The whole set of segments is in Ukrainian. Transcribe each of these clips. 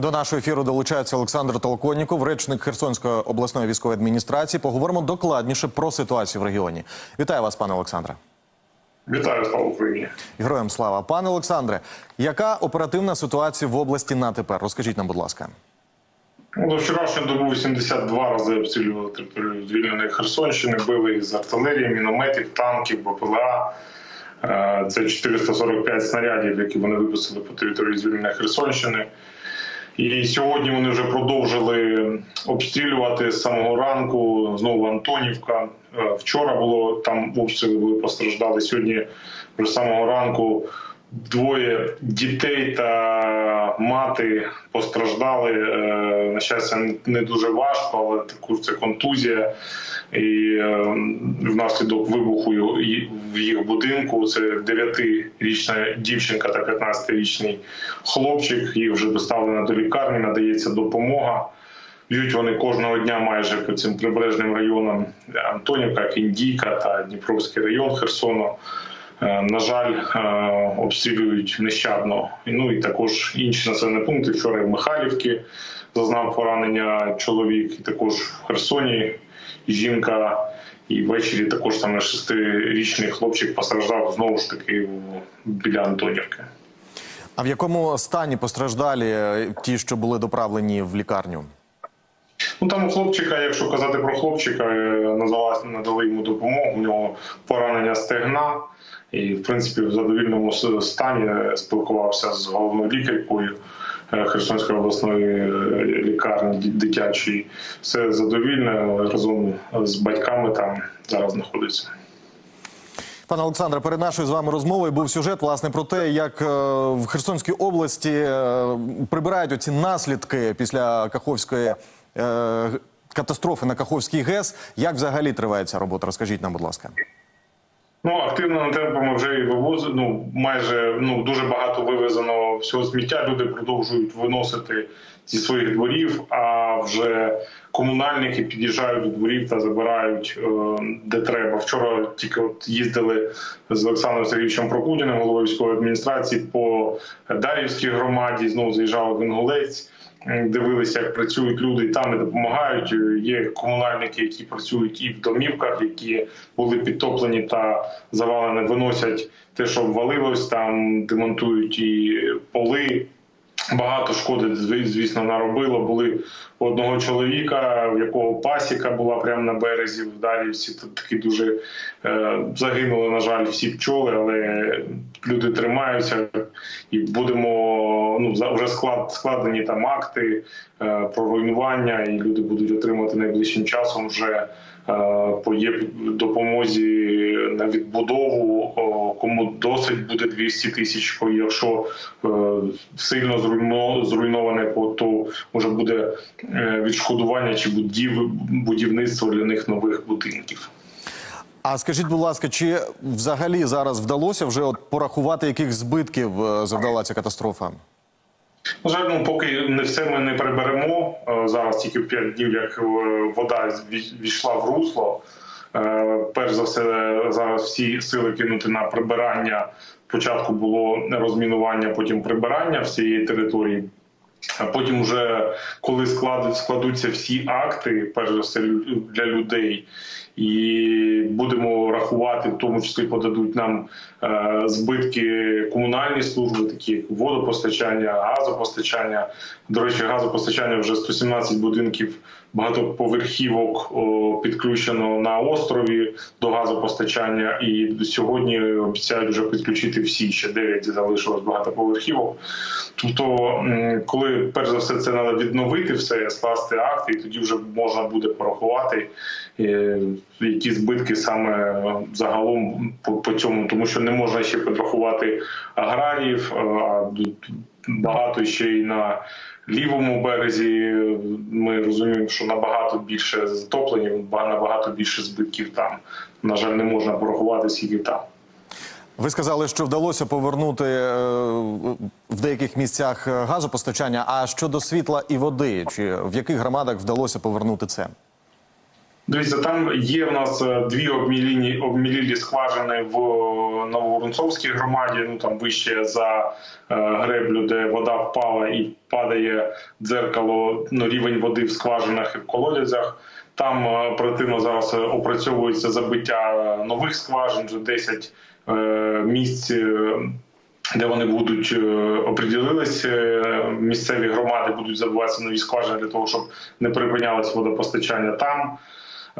До нашого ефіру долучається Олександр Толоконніков, речник Херсонської обласної військової адміністрації. Поговоримо докладніше про ситуацію в регіоні. Вітаю вас, пане Олександре. Вітаю слава Україні. Героям слава. Пане Олександре, яка оперативна ситуація в області на тепер? Розкажіть нам, будь ласка. Ну, До вчорашнього добу 82 рази обстрілювали територію звільненої Херсонщини, били з артилерії, мінометів, танків, БПЛА. Е, Це 445 снарядів, які вони випустили по території звільненої Херсонщини. І сьогодні вони вже продовжили обстрілювати з самого ранку. Знову Антонівка. Е, Вчора було там обстріли були постраждали. Сьогодні вже з самого ранку двоє дітей та мати постраждали. Е, На щастя, не дуже важко, але також це контузія. І е, внаслідок вибуху в їх будинку це 9-річна дівчинка та 15-річний хлопчик. Їх вже доставлено до лікарні, надається допомога. Б'ють вони кожного дня майже по цим прибережним районам Антонівка, Кіндійка та Дніпровський район Херсону. Е, На жаль, е, обстрілюють нещадно. Ну і також інші населені пункти. Вчора в Михайлівці зазнав поранення чоловік, і також в Херсоні жінка. І ввечері також саме шестирічний хлопчик постраждав знову ж таки біля Антонівки. А в якому стані постраждалі е, ті, що були доправлені в лікарню? Ну там у хлопчика, якщо казати про хлопчика, надали йому допомогу. У нього поранення стегна, і в принципі в задовільному стані спілкувався з головною лікаркою е, Херсонської обласної е, лікарні дитячої. Все задовільне разом з батьками там зараз знаходиться. Пане Олександре, перед нашою з вами розмовою був сюжет власне про те, як е, в Херсонській області прибирають оці наслідки після Каховської катастрофи на Каховській ГЕС. Як взагалі триває ця робота? Розкажіть нам, будь ласка. Ну, активними темпами вже і вивозить. Ну майже ну дуже багато вивезено всього сміття. Люди продовжують виносити зі своїх дворів. А вже комунальники під'їжджають до дворів та забирають е, де треба. Вчора тільки от їздили з Олександром Сергійовичем Прокудіним, головою військової адміністрації, по Дар'ївській громаді. Знову заїжджав в Інгулець. Дивилися, як працюють люди, і там і допомагають. Є комунальники, які працюють і в домівках, які були підтоплені та завалені, виносять те, що ввалилось, там демонтують і поли. Багато шкоди, зв- звісно, наробило. Були одного чоловіка, в якого пасіка була прямо на березі в Дарівці. Тут такі дуже е, загинули, на жаль, всі пчоли, але люди тримаються і будемо ну вже склад складені там акти е, про руйнування, і люди будуть отримати найближчим часом вже по є допомозі на відбудову. Кому досить буде 200 тисяч, якщо е, сильно зруйно зруйноване, то вже буде е, відшкодування чи будів будівництво для них нових будинків. А скажіть, будь ласка, чи взагалі зараз вдалося вже от порахувати, яких збитків е, завдала ця катастрофа? На жаль, ну поки не все ми не приберемо. Е, Зараз тільки 5 днів, як е, вода війшла в русло. Е, Перш за все, зараз всі сили кинути на прибирання. Спочатку було розмінування, потім прибирання всієї території. А потім, вже коли склад, складуться всі акти, перш за все для людей, і будемо рахувати, в тому числі подадуть нам е, збитки комунальні служби, такі як водопостачання, газопостачання. До речі, газопостачання вже 117 будинків багатоповерхівок підключено на острові до газопостачання, і сьогодні обіцяють вже підключити всі ще 9 залишилось багатоповерхівок. Тобто, коли перш за все це треба відновити все, скласти акти, і тоді вже можна буде порахувати, е, які збитки саме загалом по, цьому, тому що не можна ще підрахувати аграріїв, багато ще й на лівому березі. Ми розуміємо, що набагато більше затоплення, набагато більше збитків там. На жаль, не можна порахувати скільки там. Ви сказали, що вдалося повернути е, в деяких місцях е, газопостачання. А щодо світла і води, чи в яких громадах вдалося повернути це? Дивіться, там є в нас е, дві обміліні обмілілі скважини в Нововоронцовській громаді. Ну там вище за е, греблю, де вода впала і падає дзеркало. Ну, рівень води в скважинах і в колодязях. Там е, оперативно зараз е, опрацьовується забиття е, нових скважин. Вже 10 е, місць. е, де вони будуть е, оприділились, е, місцеві громади будуть забуватися нові скважини для того, щоб не припинялось водопостачання там.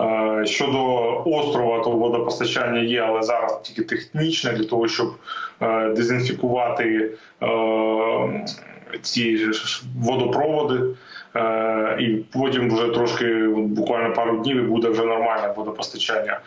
Е, Щодо острова, то водопостачання є, але зараз тільки технічне для того, щоб е, дезінфікувати е, ці водопроводи. І потім вже трошки буквально пару днів і буде вже нормальне водопостачання.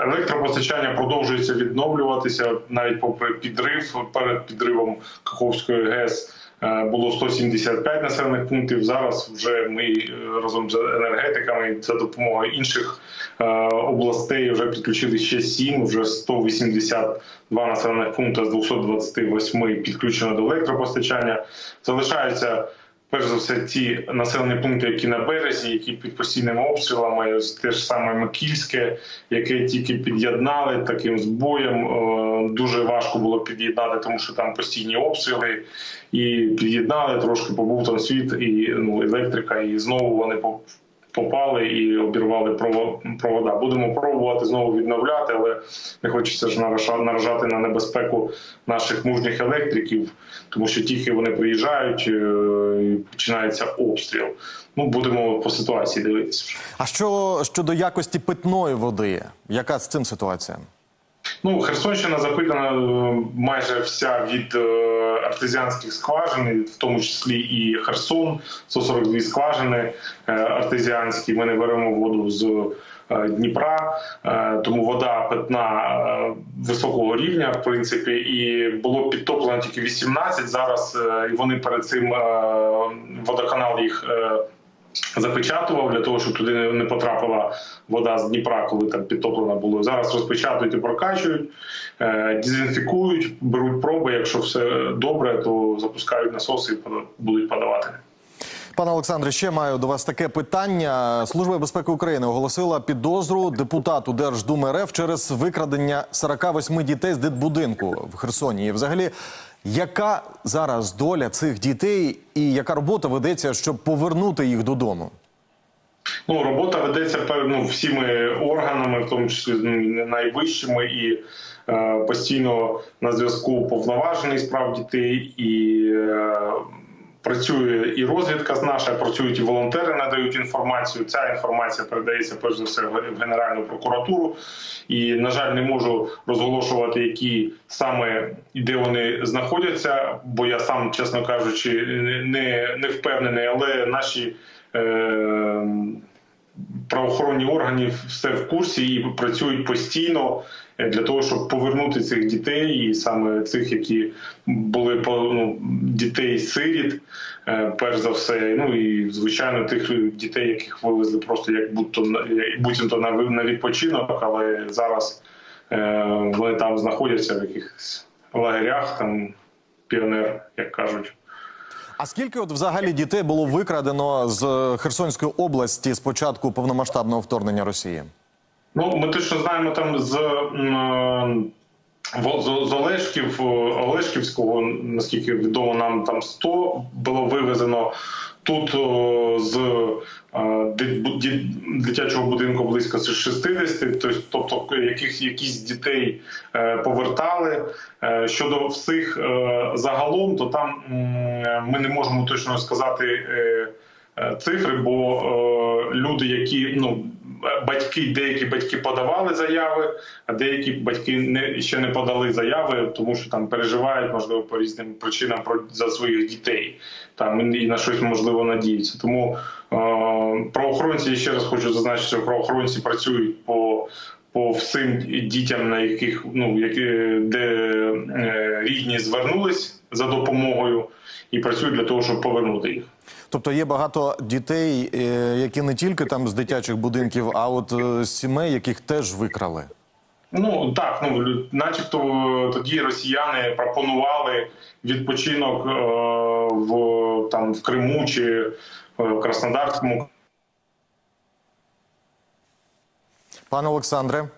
Електропостачання продовжується відновлюватися навіть попри підрив. Перед підривом Каховської ГЕС було 175 населених пунктів. Зараз вже ми е, разом з енергетиками за допомогою інших е, областей вже підключили ще 7, вже 182 населених пункти з 228 підключено до електропостачання. Залишаються перш за все ті населені пункти, які на березі, які під постійними обстрілами, те ж саме Микільське, яке тільки під'єднали таким збоєм. Е, Дуже важко було під'єднати, тому що там постійні обстріли, і під'єднали трошки побув там світ і ну електрика, і знову вони попали і обірвали прово- провода. Будемо пробувати знову відновляти, але не хочеться ж наража- наражати на небезпеку наших мужніх електриків, тому що тільки вони приїжджають, е, і починається обстріл. Ну будемо по ситуації дивитися. А що щодо якості питної води? Яка з цим ситуація? Ну, Херсонщина запитана е, майже вся від е, артезіанських скважин, в тому числі і Херсон, 142 скважини е, артезіанські. Ми не беремо воду з Дніпра, тому вода питна високого рівня, в принципі, і було підтоплено тільки 18. Зараз вони перед цим водоканал їх. Запечатував для того, щоб туди не- потрапила вода з Дніпра, коли там підтоплено було. Зараз розпечатують і прокачують, е, дезінфікують, беруть проби. Якщо все добре, то запускають насоси і будуть подавати. Пане Олександре, ще маю до вас таке питання. Служба безпеки України оголосила підозру депутату Держдуми РФ через викрадення 48 дітей з дитбудинку в Херсоні. І взагалі, яка зараз доля цих дітей і яка робота ведеться, щоб повернути їх додому? Ну, робота ведеться ну, всіми органами, в тому числі ну, найвищими, і е, постійно на зв'язку повноважений справ дітей, і е, працює і розвідка з наша, працюють і волонтери, надають інформацію. Ця інформація передається перш за все в Генеральну прокуратуру. І, на жаль, не можу розголошувати, які саме і де вони знаходяться, бо я сам, чесно кажучи, не, не впевнений, але наші. Е, правоохоронні органи все в курсі і працюють постійно е, для того, щоб повернути цих дітей, і саме цих, які були ну, дітей сиріт, е, перш за все. Ну і звичайно тих дітей, яких вивезли просто як будь-то як буцімто на відпочинок, але зараз е, вони там знаходяться в якихось лагерях, там піонер, як кажуть. А скільки от взагалі дітей було викрадено з Херсонської області з початку повномасштабного вторгнення Росії? Ну, ми точно знаємо там з, з з Олешків, е, Олешківського, наскільки відомо, нам там 100 було вивезено. Тут з е, дитячого будинку близько 60, тобто, яких, якісь дітей е, повертали. Е, Щодо всіх е, загалом, то там ми не можемо точно сказати цифри, бо люди, які ну батьки, деякі батьки подавали заяви, а деякі батьки не ще не подали заяви, тому що там переживають, можливо, по різним причинам про за своїх дітей. Там і на щось можливо надіються. Тому е, правоохоронці я ще раз хочу зазначити, що правоохоронці працюють по. По всім дітям, на яких ну які де е, рідні звернулись за допомогою, і працюють для того, щоб повернути їх. Тобто є багато дітей, е, які не тільки там з дитячих будинків, а от е, з сімей, яких теж викрали. Ну так, ну начебто е, тоді росіяни пропонували відпочинок е, в там в Криму чи в Краснодарському Пане Олександре.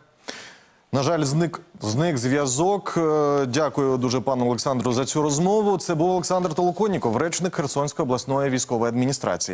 На жаль, зник зник зв'язок. Е, Дякую дуже пану Олександру за цю розмову. Це був Олександр Толоконіков, речник Херсонської обласної військової адміністрації.